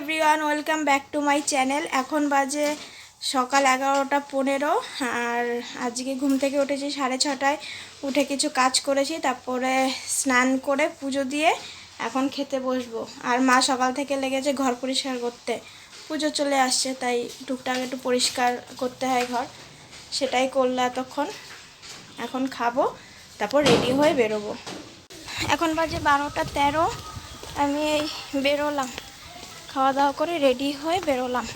Everyone welcome back to my channel এখন বাজে সকাল এগারোটা পনেরো, আর আজকে ঘুম থেকে উঠেছি সাড়ে ছটায়। উঠে কিছু কাজ করেছি, তারপরে স্নান করে পুজো দিয়ে এখন খেতে বসবো। আর মা সকাল থেকে লেগেছে ঘর পরিষ্কার করতে। পুজো চলে আসছে, তাই টুকটাক একটু পরিষ্কার করতে হয় ঘর। সেটাই করল এতক্ষণ। এখন খাব, তারপর রেডি হয়ে বেরোবো। এখন বাজে বারোটা তেরো, আমি এই বেরোলাম। খাওয়া দাওয়া করে রেডি হয়ে বেরোলাম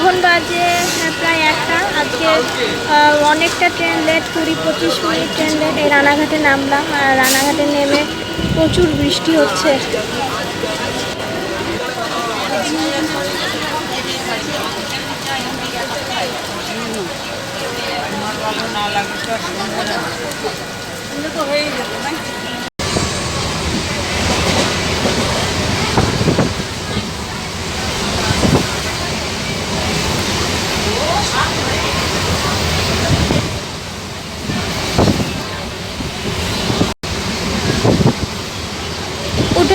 এখন বাজে হ্যাঁ, প্রায় একটা আজকে অনেকটা ট্রেন লেট কুড়ি পঁচিশ মিনিট ট্রেন লেট এই রানাঘাটে নামলাম আর রানাঘাটে নেমে প্রচুর বৃষ্টি হচ্ছে।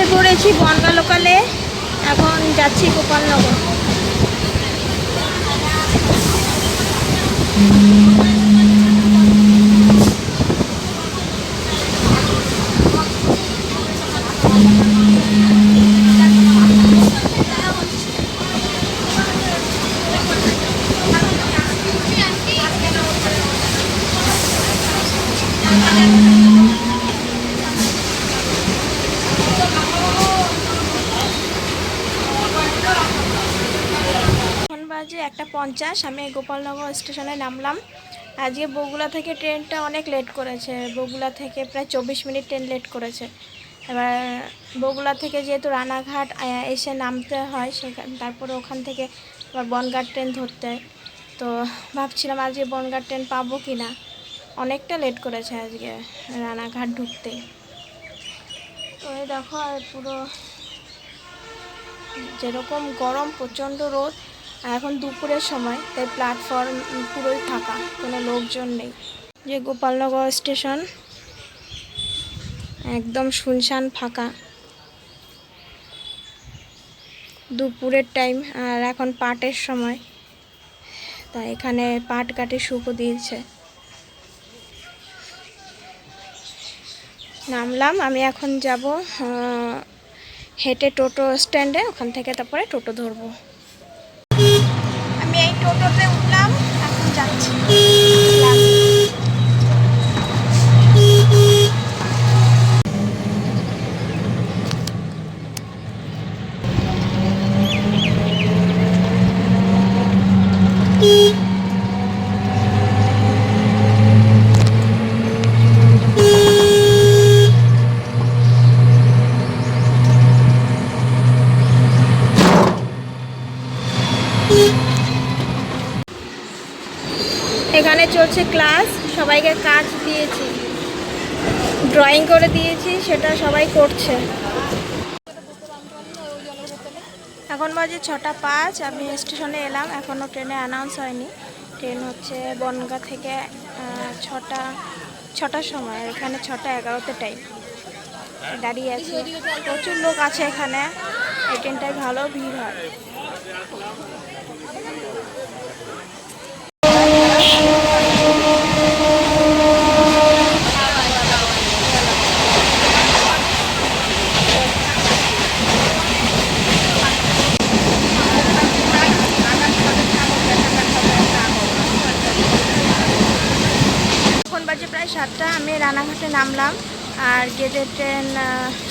উঠে পড়েছি বনগা লোকালে এখন যাচ্ছি গোপালনগর। এখন বাজে একটা পঞ্চাশ। আমি গোপালনগর স্টেশনে নামলাম। আজকে বগুলা থেকে ট্রেনটা অনেক লেট করেছে। বগুলা থেকে প্রায় চব্বিশ মিনিট ট্রেন লেট করেছে। এবার বগুলা থেকে যেহেতু রানাঘাট এসে নামতে হয়, সেখান, তারপরে ওখান থেকে আবার বনগাঁ ট্রেন ধরতে। তো ভাবছিলাম আজকে বনগাঁ ট্রেন পাবো কি না অনেকটা লেট করেছে আজকে রানাঘাট ঢুকতে। তো দেখো, আর পুরো যেরকম গরম, প্রচণ্ড রোদ এখন দুপুরের সময়, তাই প্ল্যাটফর্ম পুরোই ফাঁকা, কোনো লোকজন নেই। যে গোপালনগর স্টেশন, একদম শুনশান ফাঁকা। দুপুরের টাইম আর এখন পাটের সময়, তাই এখানে পাট কাটে শুকো দিয়েছে। নামলাম, আমি এখন যাব হেঁটে টোটো স্ট্যান্ডে ওখান থেকে তারপরে টোটো ধরবো। টোটোতে উঠলাম এখন যাচ্ছি এখানে চলছে ক্লাস, সবাইকে কাজ দিয়েছি। ড্রয়িং করে দিয়েছি, সেটা সবাই করছে। এখন বাজে ছটা পাঁচ, আমি স্টেশনে এলাম এখনও ট্রেনে অ্যানাউন্স হয়নি। ট্রেন হচ্ছে বনগা থেকে ছটা, ছটার সময়, এখানে ছটা এগারোতে টাইম দাঁড়িয়ে আছি। প্রচুর লোক আছে এখানে। এই ট্রেনটায় ভালো ভিড় হয় এখন বাজে প্রায় সাতটা আমি রানাঘাটে নামলাম আর গেদের ট্রেন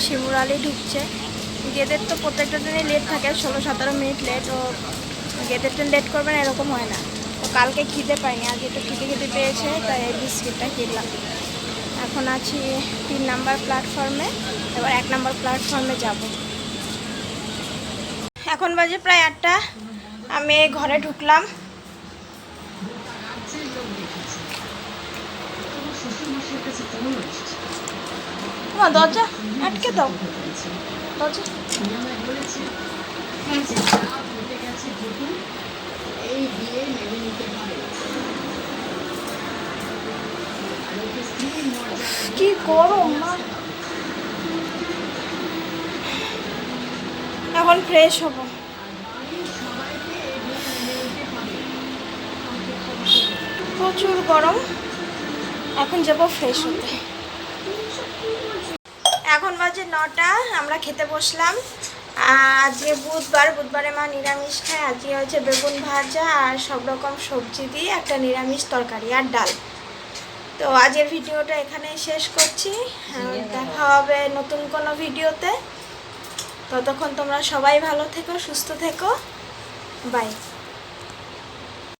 শিমুরালি ঢুকছে। গেদের তো প্রত্যেকটা ট্রেনে লেট থাকে, ষোলো সতেরো মিনিট লেট ও গেদের ট্রেন লেট করবে না, এরকম হয় না। তো কালকে খিদে পাইনি আজকে একটু খিদে খিদে পেয়েছে, তাই এই বিস্কিটটা কিনলাম। এখন আছি তিন নাম্বার প্ল্যাটফর্মে এবার এক নাম্বার প্ল্যাটফর্মে যাব। এখন বাজে প্রায় আটটা। আমি ঘরে ঢুকলাম। তোমার দরজা আটকে দাও। দরজা। কি গরম মা। এখন ফ্রেশ হব। প্রচুর গরম। এখন যাব ফ্রেশ হতে। এখন বাজে নটা আমরা খেতে বসলাম। আজকে বুধবার বুধবারে মা নিরামিষ খায় আজকে হচ্ছে বেগুন ভাজা আর সব রকম সবজি দিয়ে একটা নিরামিষ তরকারি আর ডাল। তো আজকের ভিডিওটা এখানেই শেষ করছি। দেখা হবে নতুন কোনো ভিডিওতে। ততক্ষণ তোমরা সবাই ভালো থেকো সুস্থ থেকো। বাই